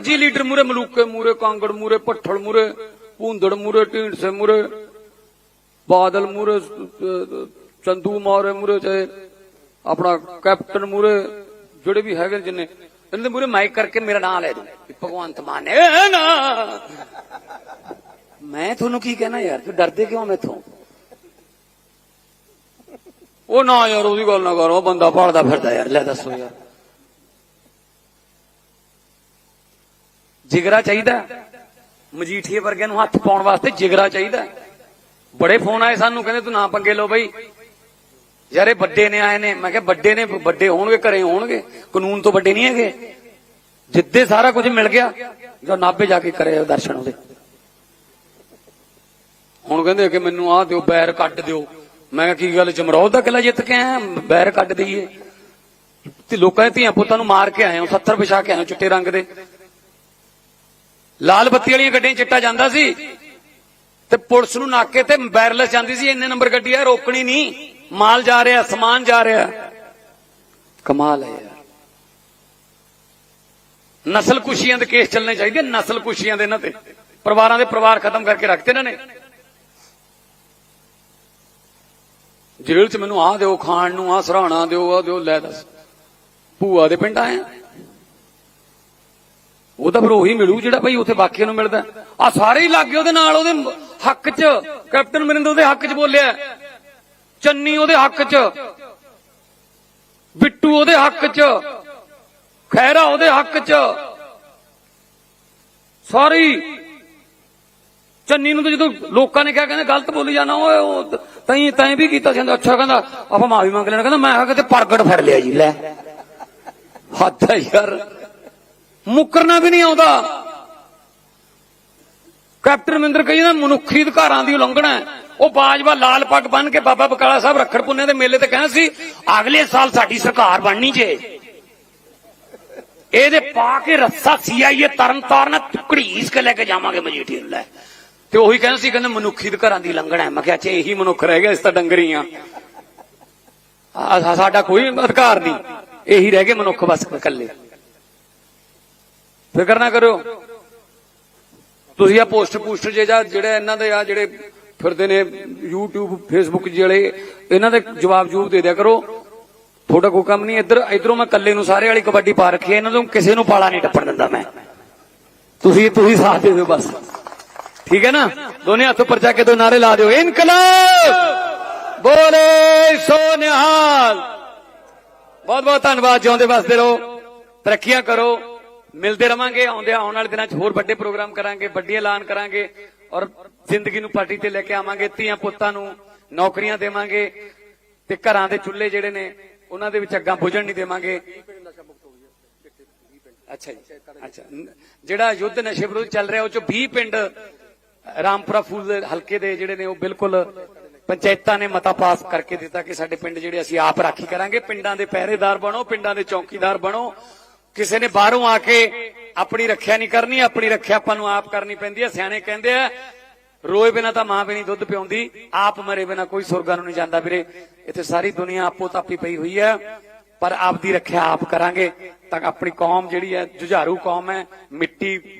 ਮਰਜ਼ੀ ਲੀਡਰ ਮੂਰੇ ਮਲੂਕੇ ਮੂਰੇ ਕਾਂਗੜ ਮੂਰੇ ਭੱਠਲ ਮੂਰੇ ਭੂੰਦੜ ਮੂਰੇ ਢੀਂਡਸੇ ਮੂਰੇ ਬਾਦਲ ਮੂਰੇ ਚੰਦੂ ਮੌਰੇ ਮੂਰੇ ਚਾਹੇ ਆਪਣਾ ਕੈਪਟਨ ਮੂਰੇ ਜਿਹੜੇ ਵੀ ਹੈਗੇ ਜਿੰਨੇ, ਇਹਨਾਂ ਦੇ ਮੂਰੇ ਮਾਈਕ ਕਰਕੇ ਮੇਰਾ ਨਾਮ ਲੈ ਦੋ ਭਗਵੰਤ ਮਾਨ ਨੇ। ਨਾ! ਮੈਂ ਤੁਹਾਨੂੰ ਕੀ ਕਹਿਣਾ ਯਾਰ, ਤੂੰ ਡਰਦੇ ਕਿਉਂ ਮੈਥੋਂ? ਉਹ ਨਾ ਯਾਰ, ਉਹਦੀ ਗੱਲ ਨਾ ਕਰੋ ਬੰਦਾ ਭਾਲਦਾ ਫਿਰਦਾ ਯਾਰ, ਲੈ ਦੱਸੋ ਯਾਰ। ਜਿਗਰਾ ਚਾਹੀਦਾ ਮਜੀਠੀਏ ਵਰਗਿਆਂ ਨੂੰ ਹੱਥ ਪਾਉਣ ਵਾਸਤੇ ਜਿਗਰਾ ਚਾਹੀਦਾ ਬੜੇ ਫੋਨ ਆਏ ਸਾਨੂੰ, ਕਹਿੰਦੇ ਤੂੰ ਨਾ ਪੰਗੇ ਲਓ ਬਈ। ਯਾਰ ਇਹ ਵੱਡੇ ਨੇ, ਆਏ ਨੇ। ਮੈਂ ਕਿਹਾ ਵੱਡੇ ਨੇ, ਵੱਡੇ ਹੋਣਗੇ, ਘਰੇ ਹੋਣਗੇ। ਕਾਨੂੰਨ ਤੋਂ ਵੱਡੇ ਨਹੀਂ ਹੈਗੇ। ਜਿੱਦੇ ਸਾਰਾ ਕੁਝ ਮਿਲ ਗਿਆ, ਜੋ ਨਾਭੇ ਜਾ ਕੇ ਕਰੇ ਦਰਸ਼ਨ ਉਹਦੇ। ਹੁਣ ਕਹਿੰਦੇ ਕਿ ਮੈਨੂੰ ਆਹ ਦਿਓ, ਬੈਰ ਕੱਢ ਦਿਓ। ਮੈਂ ਕਿਹਾ, ਕੀ ਗੱਲ, ਜਮਰੌਦ ਦਾ ਕਿਲਾ ਜਿੱਤ ਕੇ ਆਇਆ? ਬੈਰ ਕੱਢ ਦਈਏ। ਤੇ ਲੋਕਾਂ ਦੇ ਧੀਆਂ ਪੁੱਤਾਂ ਨੂੰ ਮਾਰ ਕੇ ਆਏ ਹਾਂ 70 ਵਿਛਾ ਕੇ ਆਏ ਚਿੱਟੇ ਰੰਗ ਦੇ। ਲਾਲ ਬੱਤੀ ਵਾਲੀਆਂ ਗੱਡੀਆਂ ਚਿੱਟਾ ਜਾਂਦਾ ਸੀ ਤੇ ਪੁਲਿਸ ਨੂੰ ਨਾਕੇ ਤੇ ਵਾਇਰਲੈਸ ਜਾਂਦੀ ਸੀ, ਇੰਨੇ ਨੰਬਰ ਗੱਡੀ ਆ, ਰੋਕਣੀ ਨਹੀਂ। ਮਾਲ ਜਾ ਰਿਹਾ, ਸਮਾਨ ਜਾ ਰਿਹਾ। ਕਮਾਲ ਹੈ ਯਾਰ। ਨਸਲ ਕੁਸ਼ੀਆਂ ਦੇ ਕੇਸ ਚੱਲਣੇ ਚਾਹੀਦੇ ਨਸਲ ਕੁਸ਼ੀਆਂ ਦੇ ਇਹਨਾਂ ਤੇ। ਪਰਿਵਾਰਾਂ ਦੇ ਪਰਿਵਾਰ ਖਤਮ ਕਰਕੇ ਰੱਖਤੇ ਇਹਨਾਂ ਨੇ। ਜੇਲ੍ਹ 'ਚ ਮੈਨੂੰ ਆਹ ਦਿਓ, ਖਾਣ ਨੂੰ ਆਹ ਸਰਾਣਾ ਦਿਓ, ਆਹ ਦਿਓ, ਲੈ ਦੱਸ। ਭੂਆ ਦੇ ਪਿੰਡ ਆਏ ਉਹ ਤਾਂ ਫਿਰ ਉਹੀ ਮਿਲੂ ਜਿਹੜਾ ਭਾਈ ਉੱਥੇ ਬਾਕੀਆਂ ਨੂੰ ਮਿਲਦਾ। ਆ ਸਾਰੇ ਹੀ ਲੱਗੇ ਉਹਦੇ ਨਾਲ ਉਹਦੇ ਹੱਕ 'ਚ, ਕੈਪਟਨ ਮਰਿੰਦਰ ਉਹਦੇ ਹੱਕ 'ਚ ਬੋਲਿਆ। ਚੰਨੀ ਉਹਦੇ ਹੱਕ 'ਚ, ਬਿੱਟੂ ਉਹਦੇ ਹੱਕ 'ਚ ਖੈਰਾ ਉਹਦੇ ਹੱਕ 'ਚ। ਸਾਰੀ ਚੰਨੀ ਨੂੰ ਤਾਂ ਜਦੋਂ ਲੋਕਾਂ ਨੇ ਕਿਹਾ, ਕਹਿੰਦੇ ਗਲਤ ਬੋਲੀ ਜਾਣਾ, ਓਏ, ਉਹ ਤੈਂ ਤੈਂ ਵੀ ਕੀਤਾ ਸੀ ਅੱਛਾ, ਕਹਿੰਦਾ, ਆਪਾਂ ਮਾਫੀ ਮੰਗ ਲੈਣਾ ਕਹਿੰਦਾ, ਮੈਂ ਕਿਹਾ ਕਿਤੇ ਪ੍ਰਗਟ ਫੜ ਲਿਆ ਜੀ, ਲੈ। ਹੱਥ ਯਾਰ। ਮੁਕਰਨਾ ਵੀ ਨਹੀਂ ਆਉਂਦਾ। ਕੈਪਟਨ ਮਹਿੰਦਰ ਕਹੀ ਮਨੁੱਖੀ ਅਧਿਕਾਰਾਂ ਦੀ ਉਲੰਘਣਾ ਹੈ। ਉਹ ਬਾਜਵਾ ਲਾਲ ਪੱਗ ਬੰਨ ਕੇ ਬਾਬਾ ਬਕਾਲਾ ਸਾਹਿਬ ਰੱਖੜ ਪੁੰਨੇ ਦੇ ਮੇਲੇ ਤੇ ਕਹਿੰਦਾ ਸੀ, ਅਗਲੇ ਸਾਲ ਸਾਡੀ ਸਰਕਾਰ ਬਣਨੀ ਜੇ। ਇਹਦੇ ਪਾ ਕੇ ਰੱਸਾ ਸੀਆਈਏ ਤਰਨ ਤਾਰਨ ਘੜੀਸ ਕੇ ਲੈ ਕੇ ਜਾਵਾਂਗੇ ਮਜੀਠੀ ਨੂੰ ਲੈ। ਤੇ ਉਹੀ ਕਹਿੰਦਾ ਸੀ, ਕਹਿੰਦਾ ਮਨੁੱਖੀ ਅਧਿਕਾਰਾਂ ਦੀ ਉਲੰਘਣਾ ਹੈ। ਮੈਂ ਕਿਹਾ, ਅੱਛਾ, ਇਹੀ ਮਨੁੱਖ ਰਹਿ ਗਿਆ, ਇਸ ਤਾਂ ਡੰਗਰੀ ਆ, ਆ- ਸਾਡਾ ਕੋਈ ਅਧਿਕਾਰ ਨਹੀਂ। ਇਹੀ ਰਹਿ ਗਏ ਮਨੁੱਖ ਬਸ ਇਕੱਲੇ। ਫਿਕਰ ਨਾ ਕਰੋ ਤੁਸੀਂ ਆ ਪੋਸਟਰ ਪੋਸਟਰ ਜੇ ਜਾਂ ਜਿਹੜੇ ਇਹਨਾਂ ਦੇ ਆ ਜਿਹੜੇ ਫਿਰਦੇ ਨੇ YouTube, Facebook ਜਿਹੜੇ ਇਹਨਾਂ ਦੇ ਜਵਾਬ ਜੂਬ ਦੇ ਦਿਆ ਕਰੋ। ਤੁਹਾਡਾ ਕੋਈ ਕੰਮ ਨਹੀਂ, ਇੱਧਰ ਇਧਰੋਂ ਮੈਂ ਇਕੱਲੇ ਨੂੰ ਸਾਰੇ ਵਾਲੀ ਕਬੱਡੀ ਪਾ ਰੱਖੀ ਇਹਨਾਂ ਤੋਂ ਕਿਸੇ ਨੂੰ ਪਾਲਾ ਨਹੀਂ ਟੱਪਣ ਦਿੰਦਾ ਮੈਂ। ਤੁਸੀਂ ਤੁਸੀਂ ਸਾਥ ਦੇ ਦਿਓ ਬਸ। ਠੀਕ ਹੈ ਨਾ? ਦੋਨੇ ਹੱਥ ਉੱਪਰ ਚੱਕ ਕੇ ਦੋ ਨਾਰੇ ਲਾ ਦਿਓ। ਇਨਕਲਾਬ! ਬੋਲੇ ਸੋ ਨਿਹਾਲ ਬਹੁਤ ਬਹੁਤ ਧੰਨਵਾਦ, ਜਿਉਂਦੇ ਵਸਦੇ ਰਹੋ। ਤਰੱਕੀਆਂ ਕਰੋ। ਮਿਲਦੇ ਰਵਾਂਗੇ ਆਉਂਦੇ ਆਉਣ ਵਾਲੇ ਦਿਨਾਂ 'ਚ ਹੋਰ ਵੱਡੇ ਪ੍ਰੋਗਰਾਮ ਕਰਾਂਗੇ, ਵੱਡੀ ਐਲਾਨ ਕਰਾਂਗੇ ਔਰ ਜ਼ਿੰਦਗੀ ਨੂੰ ਪਾਰਟੀ ਤੇ ਲੈ ਕੇ ਆਵਾਂਗੇ, ਧੀਆਂ ਪੁੱਤਾਂ ਨੂੰ ਨੌਕਰੀਆਂ ਦੇਵਾਂਗੇ ਤੇ ਘਰਾਂ ਦੇ ਚੁੱਲ੍ਹੇ ਜਿਹੜੇ ਨੇ, ਉਹਨਾਂ ਦੇ ਵਿੱਚ ਅੱਗਾਂ ਬੁਝਣ ਨਹੀਂ ਦੇਵਾਂਗੇ। ਅੱਛਾ ਜੀ, ਅੱਛਾ। ਜਿਹੜਾ ਯੁੱਧ ਨਸ਼ੇ ਵਿਰੁੱਧ ਚੱਲ ਰਿਹਾ, ਉਹ ਚ 20 ਪਿੰਡ ਰਾਮਪੁਰਾ ਫੂਲ ਹਲਕੇ ਦੇ ਜਿਹੜੇ ਨੇ, ਉਹ ਬਿਲਕੁਲ ਪੰਚਾਇਤਾਂ ਨੇ ਮਤਾ ਪਾਸ ਕਰਕੇ ਦਿੱਤਾ ਕਿ ਸਾਡੇ ਪਿੰਡ ਜਿਹੜੇ ਅਸੀਂ ਆਪ ਰਾਖੀ ਕਰਾਂਗੇ। ਪਿੰਡਾਂ ਦੇ ਪਹਿਰੇਦਾਰ ਬਣੋ, ਪਿੰਡਾਂ ਦੇ ਚੌਕੀਦਾਰ ਬਣੋ ਕਿਸੇ ਨੇ ਬਾਹਰੋਂ ਆ ਕੇ ਆਪਣੀ ਰੱਖਿਆ ਨਹੀਂ ਕਰਨੀ, ਆਪਣੀ ਰੱਖਿਆ ਆਪਾਂ ਨੂੰ ਆਪ ਕਰਨੀ ਪੈਂਦੀ ਹੈ। ਸਿਆਣੇ ਕਹਿੰਦੇ ਆ, ਰੋਏ ਬਿਨਾ ਤਾਂ ਮਾਂ ਵੀ ਨਹੀਂ ਦੁੱਧ ਪਿਉਂਦੀ, ਆਪ ਮਰੇ ਬਿਨਾ ਕੋਈ ਸੁਰਗਾਂ ਨੂੰ ਨਹੀਂ ਜਾਂਦਾ ਵੀਰੇ। ਇੱਥੇ ਸਾਰੀ ਦੁਨੀਆ ਆਪੋ ਤਾਪੀ ਪਈ ਹੋਈ ਹੈ, ਪਰ ਆਪ ਦੀ ਰੱਖਿਆ ਆਪ ਕਰਾਂਗੇ ਤਾਂ ਆਪਣੀ ਕੌਮ ਜਿਹੜੀ ਹੈ, ਜੁਝਾਰੂ ਕੌਮ ਹੈ, ਮਿੱਟੀ ਬਹੁਤ